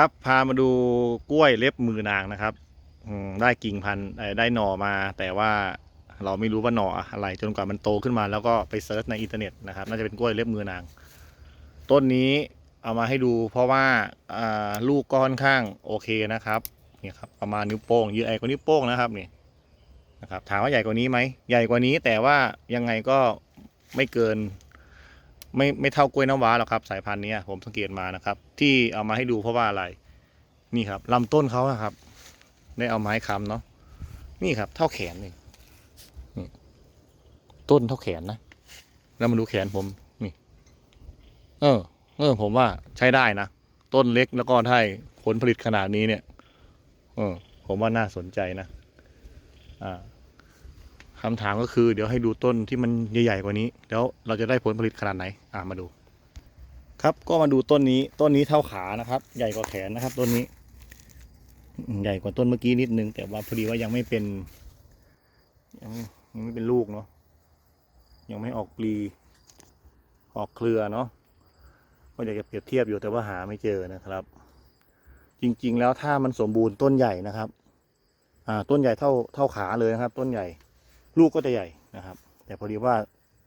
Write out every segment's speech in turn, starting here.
ครับพามาดูกล้วยเล็บมือนางนะครับได้กิ่งพันธุ์ได้หน่อมา แต่ว่าเราไม่รู้ว่าหน่ออะไร จนกว่ามันโตขึ้นมา แล้วก็ไปเซิร์ชในอินเทอร์เน็ตนะครับน่าจะเป็นกล้วยเล็บมือนาง ต้นนี้เอามาให้ดู เพราะว่าอ่าลูกก็ค่อนข้างโอเคนะครับนี่ครับประมาณนิ้วโป้งยืดใหญ่กว่านิ้วโป้งนะครับนี่นะครับถามว่าใหญ่กว่านี้ไหมใหญ่กว่านี้แต่ว่ายังไงก็ไม่เกิน ไม่ไม่เท่ากล้วยน้ำว้าหรอกครับ สายพันธุ์นี้ผมสังเกตมานะครับ ที่เอามาให้ดูเพราะว่าอะไร นี่ครับลำต้นเขาอะครับ ได้เอาไม้ค้ำเนาะนี่ครับ เท่าแขนนี่นี่ต้นเท่าแขนนะ แล้วมาดูแขนผมนี่ เออ เออ ผมว่าใช้ได้นะต้นเล็กแล้วก็ได้ผลผลิตขนาดนี้เนี่ย เออ ผมว่าน่าสนใจนะ อ่า คำถามก็คือเดี๋ยวให้ดูต้นที่มันใหญ่ๆกว่านี้ แล้วเราจะได้ผลผลิตขนาดไหนอ่ามาดู ครับก็มาดูต้นนี้ต้นนี้เท่าขานะครับ ใหญ่กว่าแขนนะครับ ต้นนี้ ใหญ่กว่าต้นเมื่อกี้นิดนึง แต่ว่าพอดีว่ายังไม่เป็น ยังยังไม่เป็นลูกเนาะยังไม่ออกปลีออกเครือเนาะก็อยากจะเปรียบเทียบอยู่แต่ว่าหาไม่เจอนะครับ จริงๆแล้วถ้ามันสมบูรณ์ต้นใหญ่นะครับ อ่า ต้นใหญ่เท่าเท่าขาเลยนะครับ ต้นใหญ่ ลูกก็จะใหญ่นะครับ แต่พอดีว่า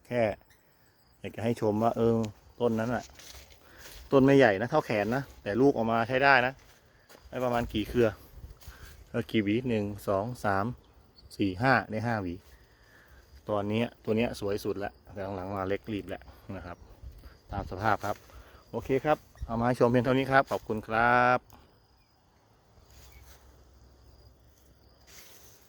แค่อยากจะให้ชมว่า เออ ต้นนั้นอะต้นไม่ใหญ่นะเท่าแขนนะ แต่ลูกออกมาใช้ได้นะได้ประมาณกี่เครือกี่หวีหนึ่งสองสามสี่ห้าได้ห้าหวีตอนนี้ตัวนี้สวยสุดแล้วแต่หลังๆมาเล็กรีบแล้วนะครับ ตามสภาพครับ โอเคครับ เอามาให้ชมเพียงเท่านี้ครับ ขอบคุณครับ